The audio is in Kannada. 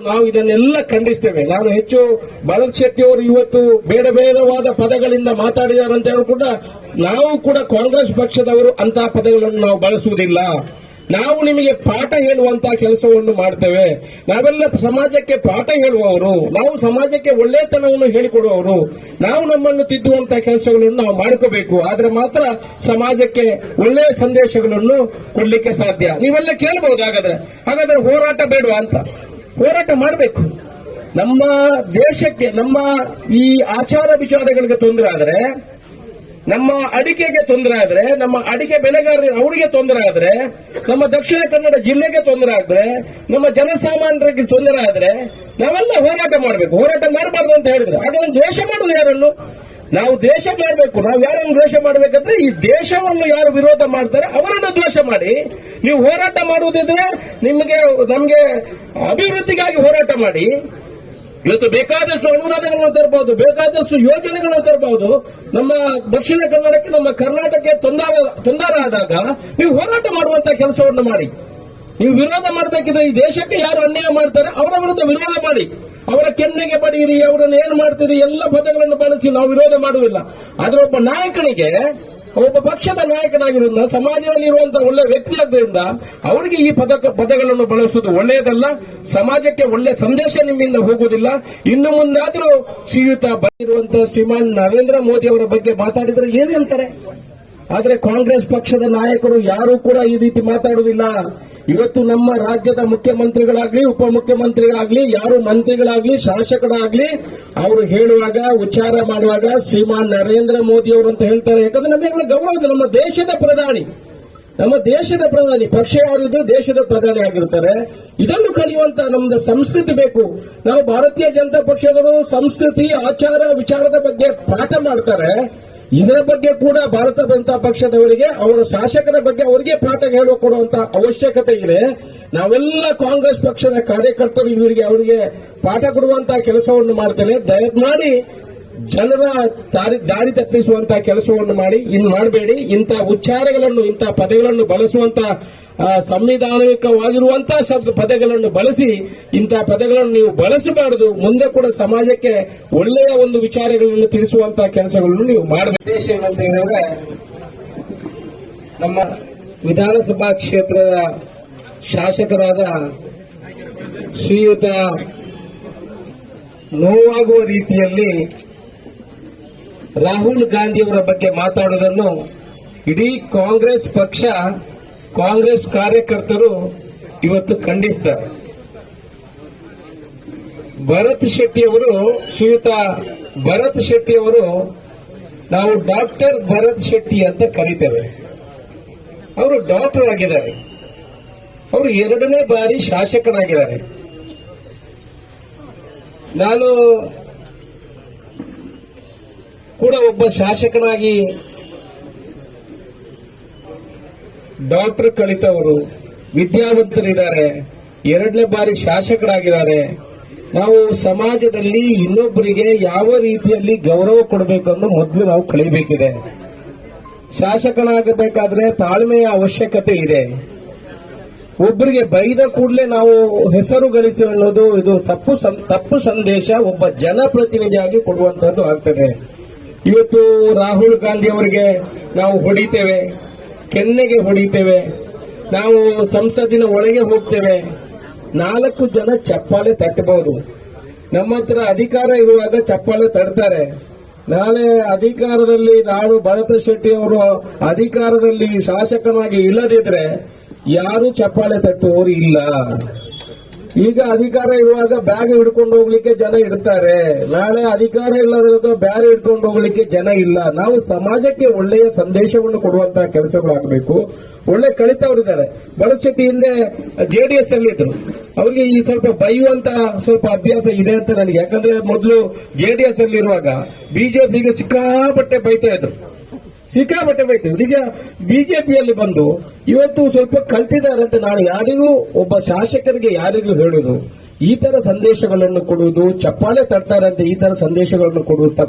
ನಾವು ಇದನ್ನೆಲ್ಲ ಖಂಡಿಸ್ತೇವೆ. ನಾನು ಹೆಚ್ಚು ಭರತ್ ಶೆಟ್ಟಿ ಅವರು ಇವತ್ತು ಬೇಡ ಬೇಡವಾದ ಪದಗಳಿಂದ ಮಾತಾಡಿದ್ದಾರೆ ಅಂತ ಹೇಳಿ ಕೂಡ ನಾವು ಕೂಡ ಕಾಂಗ್ರೆಸ್ ಪಕ್ಷದವರು ಅಂತಹ ಪದಗಳನ್ನು ನಾವು ಬಳಸುವುದಿಲ್ಲ. ನಾವು ನಿಮಗೆ ಪಾಠ ಹೇಳುವಂತಹ ಕೆಲಸವನ್ನು ಮಾಡ್ತೇವೆ. ನಾವೆಲ್ಲ ಸಮಾಜಕ್ಕೆ ಪಾಠ ಹೇಳುವವರು. ನಾವು ಸಮಾಜಕ್ಕೆ ಒಳ್ಳೆತನವನ್ನು ಹೇಳಿಕೊಡುವವರು. ನಾವು ನಮ್ಮನ್ನು ತಿದ್ದುವಂತಹ ಕೆಲಸಗಳನ್ನು ನಾವು ಮಾಡ್ಕೋಬೇಕು. ಆದರೆ ಮಾತ್ರ ಸಮಾಜಕ್ಕೆ ಒಳ್ಳೆಯ ಸಂದೇಶಗಳನ್ನು ಕೊಡ್ಲಿಕ್ಕೆ ಸಾಧ್ಯ. ನೀವೆಲ್ಲ ಕೇಳಬಹುದು ಹಾಗಾದ್ರೆ ಹಾಗಾದ್ರೆ ಹೋರಾಟ ಬೇಡವಾ ಅಂತ. ಹೋರಾಟ ಮಾಡಬೇಕು. ನಮ್ಮ ದೇಶಕ್ಕೆ, ನಮ್ಮ ಈ ಆಚಾರ ವಿಚಾರಗಳಿಗೆ ತೊಂದರೆ ಆದರೆ, ನಮ್ಮ ಅಡಿಕೆಗೆ ತೊಂದರೆ ಆದರೆ, ನಮ್ಮ ಅಡಿಕೆ ಬೆಳೆಗಾರರಿಗೆ ಅವರಿಗೆ ತೊಂದರೆ ಆದರೆ, ನಮ್ಮ ದಕ್ಷಿಣ ಕನ್ನಡ ಜಿಲ್ಲೆಗೆ ತೊಂದರೆ ಆದರೆ, ನಮ್ಮ ಜನಸಾಮಾನ್ಯರಿಗೆ ತೊಂದರೆ ಆದರೆ, ನಾವೆಲ್ಲ ಹೋರಾಟ ಮಾಡಬೇಕು. ಹೋರಾಟ ಮಾಡಬಾರ್ದು ಅಂತ ಹೇಳಿದ್ರೆ. ಅದನ್ನು ದ್ವೇಷ ಮಾಡುದು ಯಾರನ್ನು? ನಾವು ದ್ವೇಷ ಮಾಡಬೇಕು. ನಾವು ಯಾರನ್ನು ದ್ವೇಷ ಮಾಡಬೇಕಂದ್ರೆ ಈ ದೇಶವನ್ನು ಯಾರು ವಿರೋಧ ಮಾಡ್ತಾರೆ ಅವರನ್ನು ದ್ವೇಷ ಮಾಡಿ. ನೀವು ಹೋರಾಟ ಮಾಡುವುದಿದ್ರೆ ನಿಮಗೆ, ನಮಗೆ ಅಭಿವೃದ್ಧಿಗಾಗಿ ಹೋರಾಟ ಮಾಡಿ. ಇವತ್ತು ಬೇಕಾದಷ್ಟು ಅನುದಾನಗಳನ್ನು ತರಬಹುದು ಬೇಕಾದಷ್ಟು ಯೋಜನೆಗಳನ್ನು ತರಬಹುದು ನಮ್ಮ ದಕ್ಷಿಣ ಕನ್ನಡಕ್ಕೆ, ನಮ್ಮ ಕರ್ನಾಟಕಕ್ಕೆ ತೊಂದರೆ ಆದಾಗ ನೀವು ಹೋರಾಟ ಮಾಡುವಂತ ಕೆಲಸವನ್ನು ಮಾಡಿ. ನೀವು ವಿರೋಧ ಮಾಡಬೇಕಿದ್ರೆ ಈ ದೇಶಕ್ಕೆ ಯಾರು ಅನ್ಯಾಯ ಮಾಡ್ತಾರೆ ಅವರ ವಿರುದ್ಧ ವಿರೋಧ ಮಾಡಿ. ಅವರ ಕೆನ್ನೆಗೆ ಬಡೀರಿ, ಅವರನ್ನು ಏನು ಮಾಡ್ತೀರಿ, ಎಲ್ಲ ಪದಗಳನ್ನು ಬಳಸಿ ನಾವು ವಿರೋಧ ಮಾಡುವುದಿಲ್ಲ. ಆದ್ರೆ ಒಬ್ಬ ನಾಯಕನಿಗೆ, ಒಬ್ಬ ಪಕ್ಷದ ನಾಯಕನಾಗಿರೋದ್ರಿಂದ ಸಮಾಜದಲ್ಲಿ ಇರುವಂತಹ ಒಳ್ಳೆ ವ್ಯಕ್ತಿ ಆದ್ದರಿಂದ ಅವರಿಗೆ ಈ ಪದ, ಪದಗಳನ್ನು ಬಳಸುವುದು ಒಳ್ಳೆಯದಲ್ಲ. ಸಮಾಜಕ್ಕೆ ಒಳ್ಳೆ ಸಂದೇಶ ನಿಮ್ಮಿಂದ ಹೋಗುವುದಿಲ್ಲ. ಇನ್ನು ಮುಂದಾದರೂ ಶ್ರೀಯುತ ಬಂದಿರುವಂತಹ ಶ್ರೀಮಾನ್ ನರೇಂದ್ರ ಮೋದಿ ಅವರ ಬಗ್ಗೆ ಮಾತಾಡಿದ್ರೆ ಏನು ಅಂತಾರೆ ಆದ್ರೆ ಕಾಂಗ್ರೆಸ್ ಪಕ್ಷದ ನಾಯಕರು ಯಾರು ಕೂಡ ಈ ರೀತಿ ಮಾತಾಡುವುದಿಲ್ಲ. ಇವತ್ತು ನಮ್ಮ ರಾಜ್ಯದ ಮುಖ್ಯಮಂತ್ರಿಗಳಾಗ್ಲಿ, ಉಪಮುಖ್ಯಮಂತ್ರಿಗಳಾಗ್ಲಿ, ಯಾರು ಮಂತ್ರಿಗಳಾಗ್ಲಿ, ಶಾಸಕರಾಗ್ಲಿ, ಅವರು ಹೇಳುವಾಗ, ಉಚ್ಚಾರ ಮಾಡುವಾಗ ಶ್ರೀಮಾನ್ ನರೇಂದ್ರ ಮೋದಿ ಅವರು ಅಂತ ಹೇಳ್ತಾರೆ. ಯಾಕಂದ್ರೆ ನಮಗೆ ಗೌರವ. ನಮ್ಮ ದೇಶದ ಪ್ರಧಾನಿ. ನಮ್ಮ ದೇಶದ ಪ್ರಧಾನಿ. ಪಕ್ಷ ಯಾರಿದ್ರು ದೇಶದ ಪ್ರಧಾನಿ ಆಗಿರ್ತಾರೆ. ಇದನ್ನು ಕಲಿಯುವಂತ ನಮ್ದು ಸಂಸ್ಕೃತಿ ಬೇಕು. ನಾವು ಭಾರತೀಯ ಜನತಾ ಪಕ್ಷದವರು ಸಂಸ್ಕೃತಿ, ಆಚಾರ, ವಿಚಾರದ ಬಗ್ಗೆ ಪಾಠ ಮಾಡ್ತಾರೆ. ಇದರ ಬಗ್ಗೆ ಕೂಡ ಭಾರತ ಜನತಾ ಪಕ್ಷದವರಿಗೆ, ಅವರ ಶಾಸಕರ ಬಗ್ಗೆ ಅವರಿಗೆ ಪಾಠ ಹೇಳಿಕೊಡುವಂತ ಅವಶ್ಯಕತೆ ಇದೆ. ನಾವೆಲ್ಲ ಕಾಂಗ್ರೆಸ್ ಪಕ್ಷದ ಕಾರ್ಯಕರ್ತರು, ಇವರಿಗೆ ಅವರಿಗೆ ಪಾಠ ಕೊಡುವಂತಹ ಕೆಲಸವನ್ನು ಮಾಡ್ತೇನೆ ದಯಮಾಡಿ ಜನರ ದಾರಿ ದಾರಿ ತಪ್ಪಿಸುವಂತ ಕೆಲಸವನ್ನು ಮಾಡಿ ಇನ್ನು ಮಾಡಬೇಡಿ. ಇಂಥ ಉಚ್ಚಾರಗಳನ್ನು, ಇಂಥ ಪದಗಳನ್ನು ಬಳಸುವಂತ ಸಂವಿಧಾನಿಕವಾಗಿರುವಂತ ಸಂವಿಧಾನಿಕವಾಗಿರುವಂತಹ ಶಬ್ದ ಪದಗಳನ್ನು ಬಳಸಿ ಇಂತಹ ಪದಗಳನ್ನು ನೀವು ಬಳಸಬಾರದು. ಮುಂದೆ ಕೂಡ ಸಮಾಜಕ್ಕೆ ಒಳ್ಳೆಯ ಒಂದು ವಿಚಾರಗಳನ್ನು ತಿಳಿಸುವಂತಹ ಕೆಲಸಗಳನ್ನು ನೀವು ಮಾಡಬೇಕು. ಉದ್ದೇಶ ಏನಂತ ಹೇಳಿದ್ರೆ, ನಮ್ಮ ವಿಧಾನಸಭಾ ಕ್ಷೇತ್ರದ ಶಾಸಕರಾದ ಶ್ರೀಯುತ ನೋವಾಗುವ ರೀತಿಯಲ್ಲಿ ರಾಹುಲ್ ಗಾಂಧಿಯವರ ಬಗ್ಗೆ ಮಾತಾಡೋದನ್ನು ಇಡೀ ಕಾಂಗ್ರೆಸ್ ಪಕ್ಷ, ಕಾಂಗ್ರೆಸ್ ಕಾರ್ಯಕರ್ತರು ಇವತ್ತು ಖಂಡಿಸ್ತಾರೆ. ಭರತ್ ಶೆಟ್ಟಿ ಅವರು ಶ್ರೀಯುತ ಭರತ್ ಶೆಟ್ಟಿ ಅವರು ನಾವು ಡಾಕ್ಟರ್ ಭರತ್ ಶೆಟ್ಟಿ ಅಂತ ಕರೀತೇವೆ. ಅವರು ಡಾಕ್ಟರ್ ಆಗಿದ್ದಾರೆ. ಅವರು ಎರಡನೇ ಬಾರಿ ಶಾಸಕರಾಗಿದ್ದಾರೆ. ನಾನು ಕೂಡ ಒಬ್ಬ ಶಾಸಕನಾಗಿ ಡಾಕ್ಟರ್ ಕಲಿತವರು ವಿದ್ಯಾವಂತರಿದ್ದಾರೆ. ಎರಡನೇ ಬಾರಿ ಶಾಸಕರಾಗಿದ್ದಾರೆ. ನಾವು ಸಮಾಜದಲ್ಲಿ ಇನ್ನೊಬ್ಬರಿಗೆ ಯಾವ ರೀತಿಯಲ್ಲಿ ಗೌರವ ಕೊಡಬೇಕನ್ನು ಮೊದಲು ನಾವು ಕಲಿಬೇಕಿದೆ ಶಾಸಕನಾಗಬೇಕಾದ್ರೆ ತಾಳ್ಮೆಯ ಅವಶ್ಯಕತೆ ಇದೆ. ಒಬ್ಬರಿಗೆ ಬೈದ ಕೂಡಲೇ ನಾವು ಹೆಸರು ಗಳಿಸಿ ಅನ್ನೋದು ಇದು ತಪ್ಪು ತಪ್ಪು ಸಂದೇಶ ಒಬ್ಬ ಜನಪ್ರತಿನಿಧಿಯಾಗಿ ಕೊಡುವಂತದ್ದು ಆಗ್ತದೆ. ಇವತ್ತು ರಾಹುಲ್ ಗಾಂಧಿ ಅವರಿಗೆ ನಾವು ಹೊಡಿತೇವೆ, ಕೆನ್ನೆಗೆ ಹೊಡಿತೇವೆ, ನಾವು ಸಂಸತ್ತಿನ ಒಳಗೆ ಹೋಗ್ತೇವೆ. ನಾಲ್ಕು ಜನ ಚಪ್ಪಾಳೆ ತಟ್ಟಬಹುದು. ನಮ್ಮ ಹತ್ರ ಅಧಿಕಾರ ಇರುವಾಗ ಚಪ್ಪಾಳೆ ತಡ್ತಾರೆ. ನಾಳೆ ಅಧಿಕಾರದಲ್ಲಿ ನಾಡು ಭರತ ಶೆಟ್ಟಿ ಅವರು ಅಧಿಕಾರದಲ್ಲಿ ಶಾಸಕನಾಗಿ ಇಲ್ಲದಿದ್ರೆ ಯಾರು ಚಪ್ಪಾಳೆ ತಟ್ಟುವವರು ಇಲ್ಲ. ಈಗ ಅಧಿಕಾರ ಇರುವಾಗ ಬ್ಯಾಗ್ ಹಿಡ್ಕೊಂಡು ಹೋಗ್ಲಿಕ್ಕೆ ಜನ ಇಡ್ತಾರೆ. ನಾಳೆ ಅಧಿಕಾರ ಇಲ್ಲದಾಗ ಬ್ಯಾಗ್ ಹಿಡ್ಕೊಂಡು ಹೋಗ್ಲಿಕ್ಕೆ ಜನ ಇಲ್ಲ. ನಾವು ಸಮಾಜಕ್ಕೆ ಒಳ್ಳೆಯ ಸಂದೇಶವನ್ನು ಕೊಡುವಂತಹ ಕೆಲಸಗಳಾಗಬೇಕು ಒಳ್ಳೆ ಕಳಿತವರಿದ್ದಾರೆ ಬಡಶೆಟ್ಟಿ ಹಿಂದೆ ಜೆಡಿಎಸ್ ಅಲ್ಲಿ ಇದ್ರು. ಅವರಿಗೆ ಈ ಸ್ವಲ್ಪ ಬೈಯುವಂತ ಸ್ವಲ್ಪ ಅಭ್ಯಾಸ ಇದೆ ಅಂತ ನನಗೆ. ಯಾಕಂದ್ರೆ ಮೊದಲು ಜೆಡಿಎಸ್ ಅಲ್ಲಿ ಇರುವಾಗ ಬಿಜೆಪಿಗೆ ಸಿಕ್ಕಾಪಟ್ಟೆ ಬೈತಾ ಇದ್ರು. ಸಿಕ್ಕಾಪಟ್ಟೆ ಬೈತೀವಿ ಈಗ ಬಿಜೆಪಿಯಲ್ಲಿ ಬಂದು ಇವತ್ತು ಸ್ವಲ್ಪ ಕಲ್ತಿದ್ದಾರೆ ಅಂತ ನಾನು ಯಾರಿಗೂ ಒಬ್ಬ ಶಾಸಕರಿಗೆ ಯಾರಿಗೂ ಹೇಳುದು ಈ ತರ ಸಂದೇಶಗಳನ್ನು ಕೊಡುವುದು, ಚಪ್ಪಾಳೆ ತಡ್ತಾರೆ ಅಂತ ಈ ತರ ಸಂದೇಶಗಳನ್ನು ಕೊಡುವುದು.